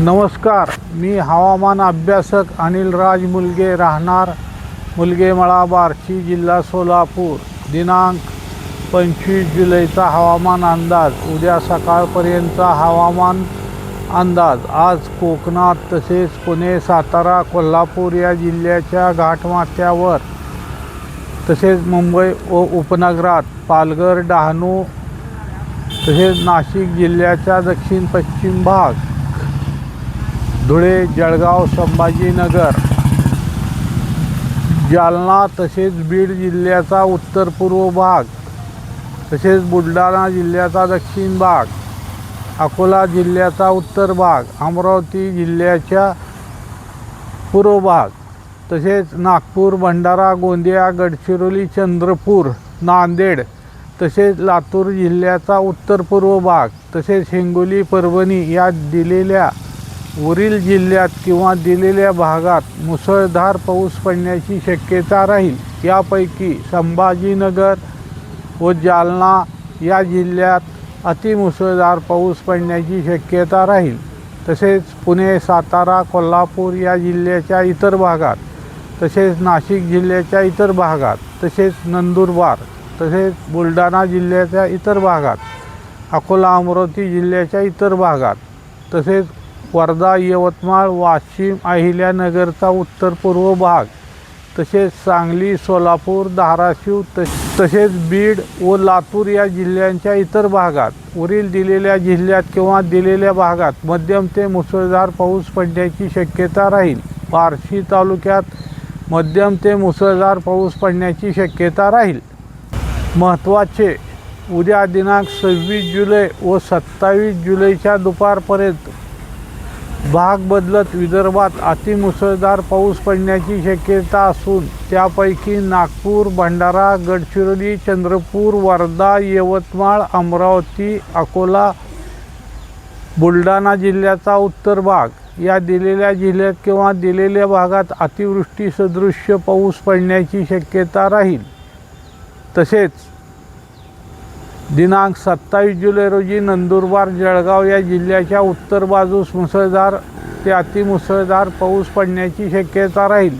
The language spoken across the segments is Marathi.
नमस्कार मी हवामान अभ्यासक अनिल राज मुलगे राहणार मुलगेमळा बार्शी जिल्हा सोलापूर. दिनांक पंचवीस जुलैचा हवामान अंदाज. उद्या सकाळपर्यंतचा हवामान अंदाज. आज कोकणात तसेच पुणे सातारा कोल्हापूर या जिल्ह्याच्या घाटमाथ्यावर तसेच मुंबई व उपनगरात पालघर डहाणू तसेच नाशिक जिल्ह्याचा दक्षिण पश्चिम भाग धुळे जळगाव संभाजीनगर. जालना तसेच बीड जिल्ह्याचा उत्तर पूर्व भाग तसेच बुलढाणा जिल्ह्याचा दक्षिण भाग अकोला जिल्ह्याचा उत्तर भाग अमरावती जिल्ह्याच्या पूर्व भाग तसेच नागपूर भंडारा गोंदिया गडचिरोली चंद्रपूर नांदेड तसेच लातूर जिल्ह्याचा उत्तर पूर्व भाग तसेच हिंगोली परभणी या दिलेल्या वरील जिल्ह्यात किंवा दिलेल्या भागात मुसळधार पाऊस पडण्याची शक्यता राहील. यापैकी संभाजीनगर व जालना या जिल्ह्यात अतिमुसळधार पाऊस पडण्याची शक्यता राहील. तसेच पुणे सातारा कोल्हापूर या जिल्ह्याच्या इतर भागात तसेच नाशिक जिल्ह्याच्या इतर भागात तसेच नंदुरबार तसेच बुलढाणा जिल्ह्याच्या इतर भागात अकोला अमरावती जिल्ह्याच्या इतर भागात तसेच वर्धा यवतमाळ वाशिम अहिल्यानगरचा उत्तर पूर्व भाग तसेच सांगली सोलापूर धाराशिव तश तसेच बीड व लातूर या जिल्ह्यांच्या इतर भागात. वरील दिलेल्या जिल्ह्यात किंवा दिलेल्या भागात मध्यम ते मुसळधार पाऊस पडण्याची शक्यता राहील. बार्शी तालुक्यात मध्यम ते मुसळधार पाऊस पडण्याची शक्यता राहील. महत्त्वाचे उद्या दिनांक सव्वीस जुलै व सत्तावीस जुलैच्या दुपारपर्यंत भाग बदलत विदर्भात अतिमुसळधार पाऊस पडण्याची शक्यता असून त्यापैकी नागपूर भंडारा गडचिरोली चंद्रपूर वर्धा यवतमाळ अमरावती अकोला बुलढाणा जिल्ह्याचा उत्तर भाग. या दिलेल्या जिल्ह्यात किंवा दिलेल्या भागात अतिवृष्टी सदृश्य पाऊस पडण्याची शक्यता राहील. तसेच दिनांक सत्तावीस जुलै रोजी नंदुरबार जळगाव या जिल्ह्याच्या उत्तर बाजूस मुसळधार ते अतिमुसळधार पाऊस पडण्याची शक्यता राहील.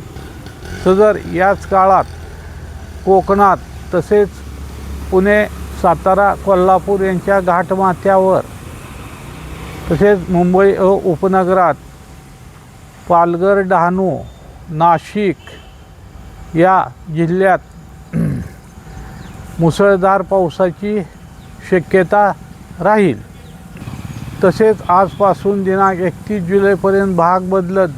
सदर याच काळात कोकणात तसेच पुणे सातारा कोल्हापूर यांच्या घाटमाथ्यावर तसेच मुंबई व उपनगरात पालघर डहाणू नाशिक या जिल्ह्यात मुसळधार पावसाची शक्यता राहील. तसेच आजपासून दिनांक एकतीस जुलैपर्यंत भाग बदलत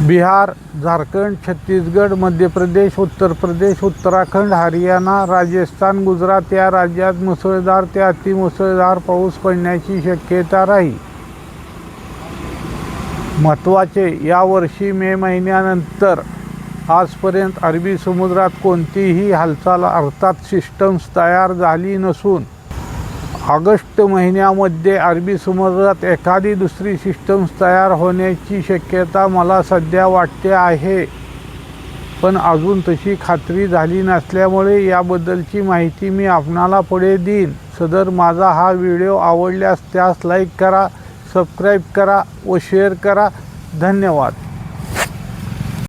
बिहार झारखंड छत्तीसगड मध्य प्रदेश उत्तर प्रदेश उत्तराखंड हरियाणा राजस्थान गुजरात या राज्यात मुसळधार ते अतिमुसळधार पाऊस पडण्याची शक्यता राहील. महत्त्वाचे यावर्षी मे महिन्यानंतर आजपर्यंत अरबी समुद्रात कोणतीही हालचाल अर्थात सिस्टम्स तयार झाली नसून ऑगस्ट महिन्यामध्ये अरबी समुद्रात एखादी दुसरी सिस्टम्स तयार होण्याची शक्यता मला सध्या वाटते आहे. पण अजून तशी खात्री झाली नसल्यामुळे याबद्दलची माहिती मी आपणाला पुढे देईन. सदर माझा हा व्हिडिओ आवडल्यास त्यास लाईक करा सबस्क्राईब करा व शेअर करा. धन्यवाद.